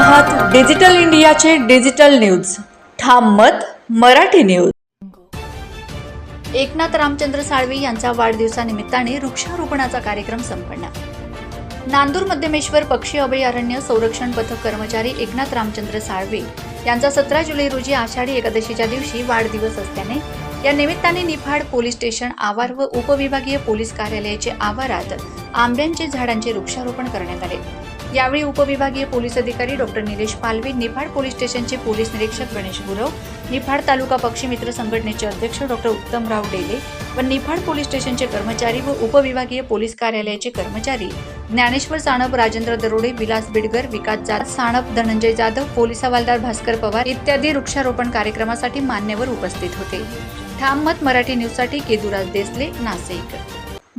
आहात डिजिटल इंडियाचे digital news. ठाम मत मराठी न्यूज. एकनाथ रामचंद्र साळवे यांचा वाढदिवसानिमित्ताने वृक्षारोपणाचा कार्यक्रम संपन्न. नांदूर मध्यमेश्वर पक्षी अभयारण्य संरक्षण पथक कर्मचारी एकनाथ रामचंद्र साळवे यांचा सतरा जुलै रोजी आषाढी एकादशीच्या दिवशी वाढदिवस असल्याने या निमित्ताने निफाड पोलीस स्टेशन आवार व उपविभागीय पोलीस कार्यालयाचे आवारात आंब्यांचे झाडांचे वृक्षारोपण करण्यात आले. यावेळी उपविभागीय पोलीस अधिकारी डॉक्टर निलेश पालवी निफाड पोलीस स्टेशनचे पोलीस निरीक्षक गणेश गुरव निफाड तालुका पक्षी मित्र संघटनेचे अध्यक्ष डॉक्टर उत्तमराव डेले व निफाड पोलीस स्टेशनचे कर्मचारी व उपविभागीय पोलीस कार्यालयाचे कर्मचारी ज्ञानेश्वर साणप राजेंद्र दरोडे विलास बिडगर विकास जाधव साणप धनंजय जाधव पोलीस हवालदार भास्कर पवार इत्यादी वृक्षारोपण कार्यक्रमासाठी मान्यवर उपस्थित होते. ठाम मत मराठी न्यूजसाठी केदुराज देसले नाशिक.